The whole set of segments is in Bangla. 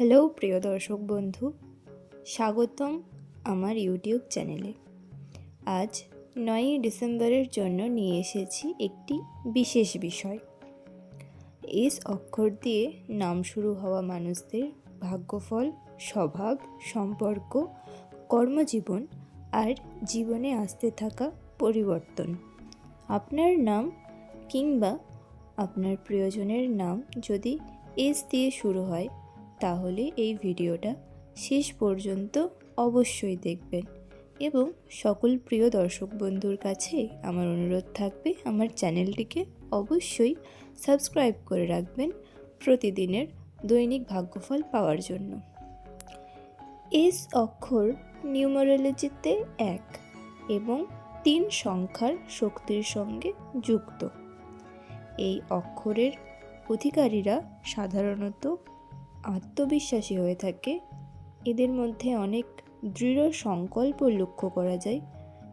হ্যালো প্রিয় দর্শক বন্ধু, স্বাগতম আমার ইউটিউব চ্যানেলে। আজ নয়ই ডিসেম্বরের জন্য নিয়ে এসেছি একটি বিশেষ বিষয়। এস অক্ষর দিয়ে নাম শুরু হওয়া মানুষদের ভাগ্যফল, স্বভাব, সম্পর্ক, কর্মজীবন আর জীবনে আসতে থাকা পরিবর্তন। আপনার নাম কিংবা আপনার প্রিয়জনের নাম যদি এস দিয়ে শুরু হয় তাহলে এই ভিডিওটা শেষ পর্যন্ত অবশ্যই দেখবেন। এবং সকল প্রিয় দর্শক বন্ধুর কাছে আমার অনুরোধ থাকবে, আমার চ্যানেলটিকে অবশ্যই সাবস্ক্রাইব করে রাখবেন প্রতিদিনের দৈনিক ভাগ্যফল পাওয়ার জন্য। এস অক্ষর নিউমারোলজিতে এক এবং তিন সংখ্যার শক্তির সঙ্গে যুক্ত। এই অক্ষরের অধিকারীরা সাধারণত আত্মবিশ্বাসী হয়ে থাকে। এদের মধ্যে অনেক দৃঢ় সংকল্প লক্ষ্য করা যায়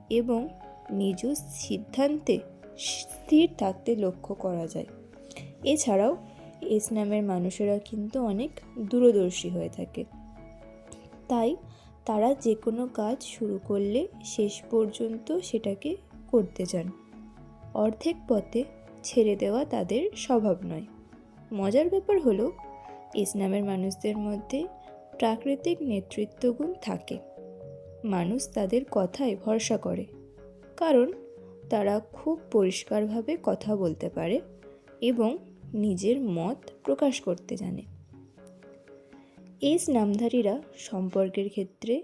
এবং নিজ সিদ্ধান্তে স্থির থাকতে লক্ষ্য করা যায়। এছাড়াও এস নামের মানুষেরা কিন্তু অনেক দূরদর্শী হয়ে থাকে। তাই তারা যে কোনো কাজ শুরু করলে শেষ পর্যন্ত সেটাকে করতে চান। অর্ধেক পথে ছেড়ে দেওয়া তাদের স্বভাব নয়। মজার ব্যাপার হলো এস নামের মানুষদের মধ্যে প্রাকৃতিক নেতৃত্বগুণ থাকে। মানুষ তাদের কথায় ভরসা করে। কারণ তারা খুব পরিষ্কারভাবে কথা বলতে পারে এবং নিজের মত প্রকাশ করতে জানে। এস নামধারীরা সম্পর্কের ক্ষেত্রে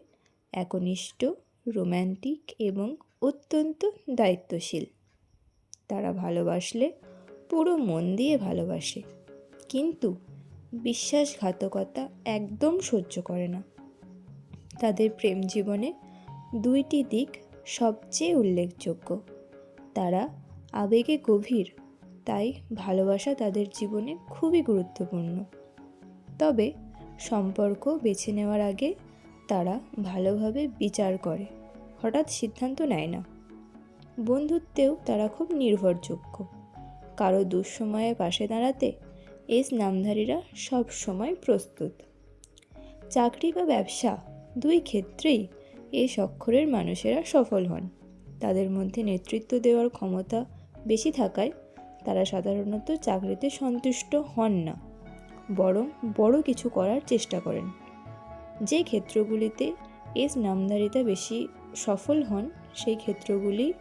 একনিষ্ঠ, রোম্যান্টিক এবং অত্যন্ত দায়িত্বশীল। তারা ভালোবাসলে পুরো মন দিয়ে ভালোবাসে। কিন্তু বিশ্বাসঘাতকতা একদম সহ্য করে না। তাদের প্রেম জীবনে দুইটি দিক সবচেয়ে উল্লেখযোগ্য। তারা আবেগে গভীর, তাই ভালোবাসা তাদের জীবনে খুবই গুরুত্বপূর্ণ। তবে সম্পর্ক বেছে নেওয়ার আগে তারা ভালোভাবে বিচার করে, হঠাৎ সিদ্ধান্ত নেয় না। বন্ধুত্বেও তারা খুব নির্ভরযোগ্য। কারও দুঃসময়ে পাশে দাঁড়াতে এস নামধারীরা সব সময় প্রস্তুত। চাকরি বা ব্যবসা দুই ক্ষেত্রেই এস অক্ষরের মানুষেরা সফল হন। তাদের মধ্যে নেতৃত্ব দেওয়ার ক্ষমতা বেশি থাকায় তারা সাধারণত চাকরিতে সন্তুষ্ট হন না, বরং বড় কিছু করার চেষ্টা করেন। যে ক্ষেত্রগুলিতে এস নামধারিতা বেশি সফল হন, সেই ক্ষেত্রগুলি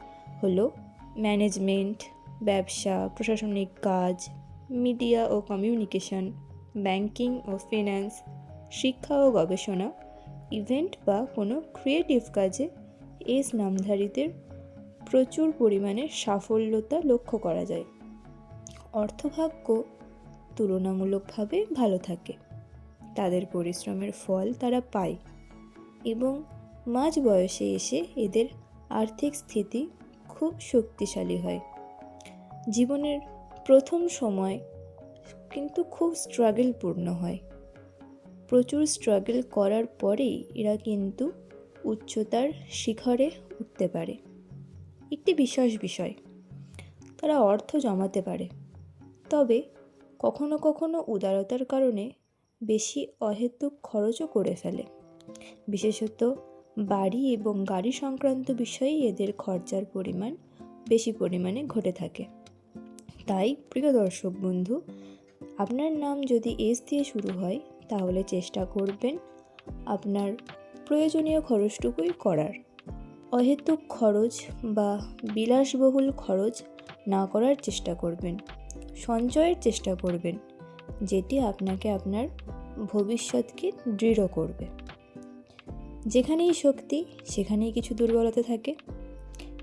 হলো ম্যানেজমেন্ট, ব্যবসা, প্রশাসনিক কাজ মিডিয়া ও কমিউনিকেশন, ব্যাংকিং ও ফিন্যান্স, শিক্ষা ও গবেষণা, ইভেন্ট বা কোনো ক্রিয়েটিভ কাজে এস নামধারীদের প্রচুর পরিমাণে সাফল্যতা লক্ষ্য করা যায়। অর্থভাগ্য তুলনামূলকভাবে ভালো থাকে। তাদের পরিশ্রমের ফল তারা পায় এবং মাঝ বয়সে এসে এদের আর্থিক স্থিতি খুব শক্তিশালী হয়। জীবনের প্রথম সময় কিন্তু খুব স্ট্রাগলপূর্ণ হয়। প্রচুর স্ট্রাগল করার পরেই এরা কিন্তু উচ্চতার শিখরে উঠতে পারে। একটি বিশেষ বিষয়, তারা অর্থ জমাতে পারে। তবে কখনো কখনো উদারতার কারণে বেশি অহেতুক খরচও করে ফেলে। বিশেষত বাড়ি এবং গাড়ি সংক্রান্ত বিষয়ে এদের খরচার পরিমাণ বেশি পরিমাণে ঘটে থাকে। তাই, প্রিয় দর্শক বন্ধু, আপনার নাম যদি এস দিয়ে শুরু হয়, তাহলে চেষ্টা করবেন আপনার প্রয়োজনীয় খরচটুকুই করার। অহেতুক খরচ বা বিলাসবহুল খরচ না করার চেষ্টা করবেন। সঞ্চয়ের চেষ্টা করবেন, যেটি আপনাকে আপনার ভবিষ্যৎকে দৃঢ় করবে। যেখানেই শক্তি, সেখানেই কিছু দুর্বলতা থাকে।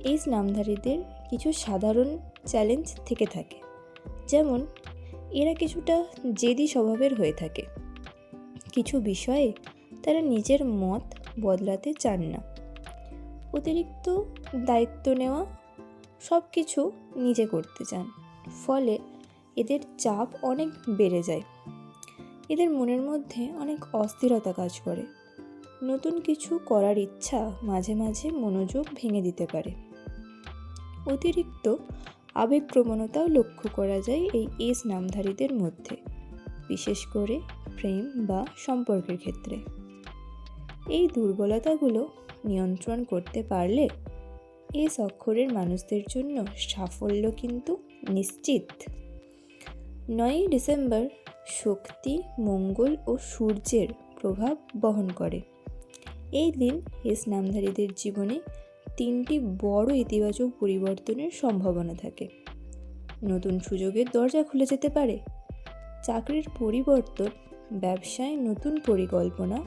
এই নামধারীদের কিছু সাধারণ চ্যালেঞ্জ থেকে থাকে। যেমন, এরা কিছুটা জেদি স্বভাবের হয়ে থাকে। কিছু বিষয়ে তারা নিজের মত বদলাতে চান না। অতিরিক্ত দায়িত্ব নেওয়া সব কিছু নিজে করতে চান। ফলে এদের চাপ অনেক বেড়ে যায়। এদের মনের মধ্যে অনেক অস্থিরতা কাজ করে। নতুন কিছু করার ইচ্ছা মাঝে মাঝে মনোযোগ ভেঙে দিতে পারে। অতিরিক্ত আবেগপ্রবণতাও লক্ষ্য করা যায় এই এস নামধারীদের মধ্যে, বিশেষ করে প্রেম বা সম্পর্কের ক্ষেত্রে। এই দুর্বলতাগুলো নিয়ন্ত্রণ করতে পারলে এস অক্ষরের মানুষদের জন্য সাফল্য কিন্তু নিশ্চিত। নয়ই ডিসেম্বর শক্তি, মঙ্গল ও সূর্যের প্রভাব বহন করে। এই দিন এস নামধারীদের জীবনে তিনটি বড় ইতিবাচক পরিবর্তনের সম্ভাবনা থাকে। নতুন সুযোগের দরজা খুলে যেতে পারে। চাকরির পরিবর্তন, ব্যবসায় নতুন পরিকল্পনা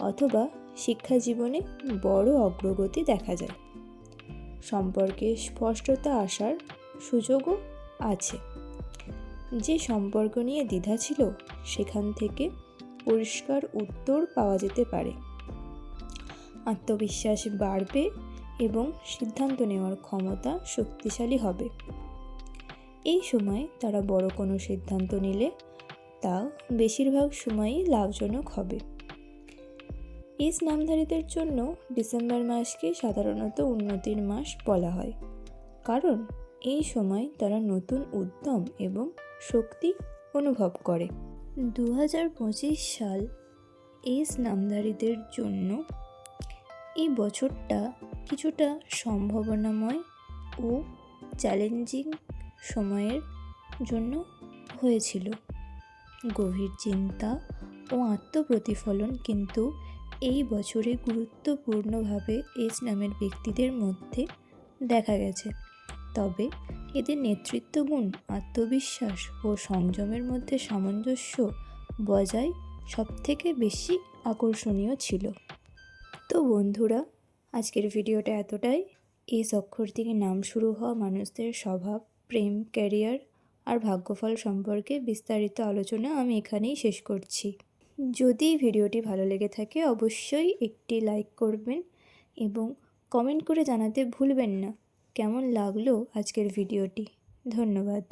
অথবা শিক্ষা জীবনে বড় অগ্রগতি দেখা যায়। সম্পর্কে স্পষ্টতা আসার সুযোগও আছে। যে সম্পর্ক নিয়ে দ্বিধা ছিল, সেখান থেকে পরিষ্কার উত্তর পাওয়া যেতে পারে। আত্মবিশ্বাস বাড়বে এবং সিদ্ধান্ত নেওয়ার ক্ষমতা শক্তিশালী হবে। এই সময় তারা বড় কোনো সিদ্ধান্ত নিলে তা বেশিরভাগ সময়ই লাভজনক হবে। এস নামধারীদের জন্য ডিসেম্বর মাসকে সাধারণত উন্নতির মাস বলা হয়। কারণ এই সময় তারা নতুন উদ্যম এবং শক্তি অনুভব করে। দু হাজার পঁচিশ সাল এস নামধারীদের জন্য এই বছরটা কিছুটা সম্ভাবনাময় ও চ্যালেঞ্জিং সময়ের জন্য হয়েছিল। গভীর চিন্তা ও আত্মপ্রতিফলন কিন্তু এই বছরে গুরুত্বপূর্ণভাবে এস নামের ব্যক্তিদের মধ্যে দেখা গেছে। তবে এদের নেতৃত্ব গুণ আত্মবিশ্বাস ও সংযমের মধ্যে সামঞ্জস্য বজায় সবথেকে বেশি আকর্ষণীয় ছিল। তো বন্ধুরা, আজকের ভিডিওটা এতটাই। এস অক্ষর থেকে নাম শুরু হওয়া মানুষদের স্বভাব, প্রেম, ক্যারিয়ার আর ভাগ্যফল সম্পর্কে বিস্তারিত আলোচনা আমি এখানেই শেষ করছি। যদি ভিডিওটি ভালো লেগে থাকে, অবশ্যই একটি লাইক করবেন এবং কমেন্ট করে জানাতে ভুলবেন না। কেমন লাগল আজকের ভিডিওটি? ধন্যবাদ।